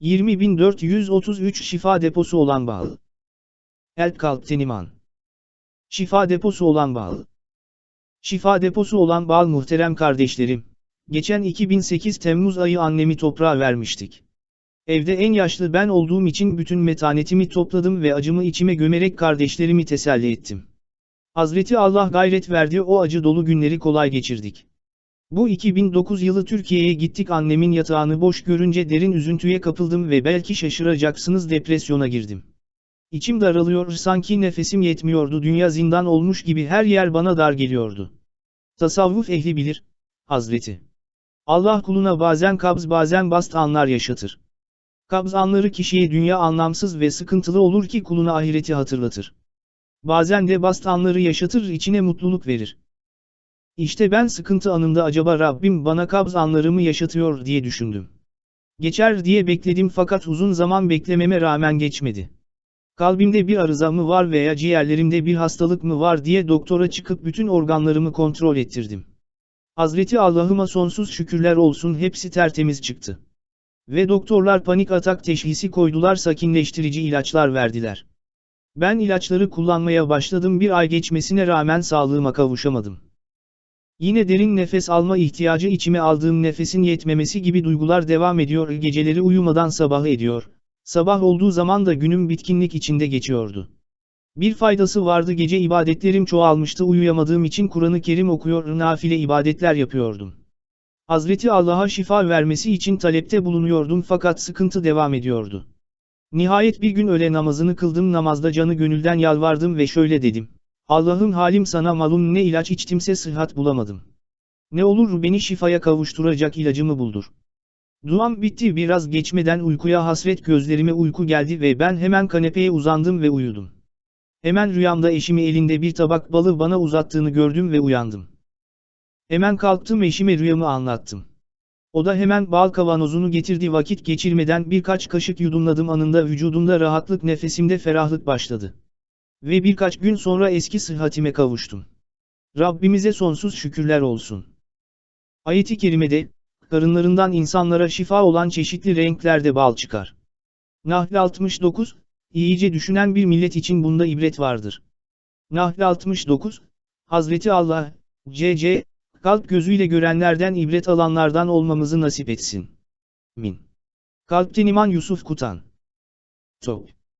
20433 şifa deposu olan bağlı. Elp kalp teniman. Şifa deposu olan bağlı. Şifa deposu olan bağ muhterem kardeşlerim. Geçen 2008 Temmuz ayı annemi toprağa vermiştik. Evde en yaşlı ben olduğum için bütün metanetimi topladım ve acımı içime gömerek kardeşlerimi teselli ettim. Hazreti Allah gayret verdi o acı dolu günleri kolay geçirdik. Bu 2009 yılı Türkiye'ye gittik annemin yatağını boş görünce derin üzüntüye kapıldım ve belki şaşıracaksınız depresyona girdim. İçim daralıyor sanki nefesim yetmiyordu dünya zindan olmuş gibi her yer bana dar geliyordu. Tasavvuf ehli bilir, Hazreti. Allah kuluna bazen kabz bazen bast anlar yaşatır. Kabz anları kişiye dünya anlamsız ve sıkıntılı olur ki kuluna ahireti hatırlatır. Bazen de bast anları yaşatır içine mutluluk verir. İşte ben sıkıntı anımda acaba Rabbim bana kabz anlarımı yaşatıyor diye düşündüm. Geçer diye bekledim fakat uzun zaman beklememe rağmen geçmedi. Kalbimde bir arıza mı var veya ciğerlerimde bir hastalık mı var diye doktora çıkıp bütün organlarımı kontrol ettirdim. Hazreti Allah'ıma sonsuz şükürler olsun hepsi tertemiz çıktı. Ve doktorlar panik atak teşhisi koydular sakinleştirici ilaçlar verdiler. Ben ilaçları kullanmaya başladım bir ay geçmesine rağmen sağlığıma kavuşamadım. Yine derin nefes alma ihtiyacı içime aldığım nefesin yetmemesi gibi duygular devam ediyor geceleri uyumadan sabah ediyor. Sabah olduğu zaman da günüm bitkinlik içinde geçiyordu. Bir faydası vardı gece ibadetlerim çoğalmıştı uyuyamadığım için Kur'an-ı Kerim okuyor nafile ibadetler yapıyordum. Hazreti Allah'a şifa vermesi için talepte bulunuyordum fakat sıkıntı devam ediyordu. Nihayet bir gün öğle namazını kıldım namazda canı gönülden yalvardım ve şöyle dedim. Allah'ım halim sana malum ne ilaç içtimse sıhhat bulamadım. Ne olur beni şifaya kavuşturacak ilacımı buldur. Duam bitti biraz geçmeden uykuya hasret gözlerime uyku geldi ve ben hemen kanepeye uzandım ve uyudum. Hemen rüyamda eşimi elinde bir tabak balı bana uzattığını gördüm ve uyandım. Hemen kalktım eşime rüyamı anlattım. O da hemen bal kavanozunu getirdi vakit geçirmeden birkaç kaşık yudumladım anında vücudumda rahatlık nefesimde ferahlık başladı. Ve birkaç gün sonra eski sıhhatime kavuştum. Rabbimize sonsuz şükürler olsun. Ayet-i kerimede, karınlarından insanlara şifa olan çeşitli renklerde bal çıkar. Nahl 69, iyice düşünen bir millet için bunda ibret vardır. Nahl 69, Hazreti Allah, C.C., kalp gözüyle görenlerden ibret alanlardan olmamızı nasip etsin. Min. Kalpten iman Yusuf Kutan. Top.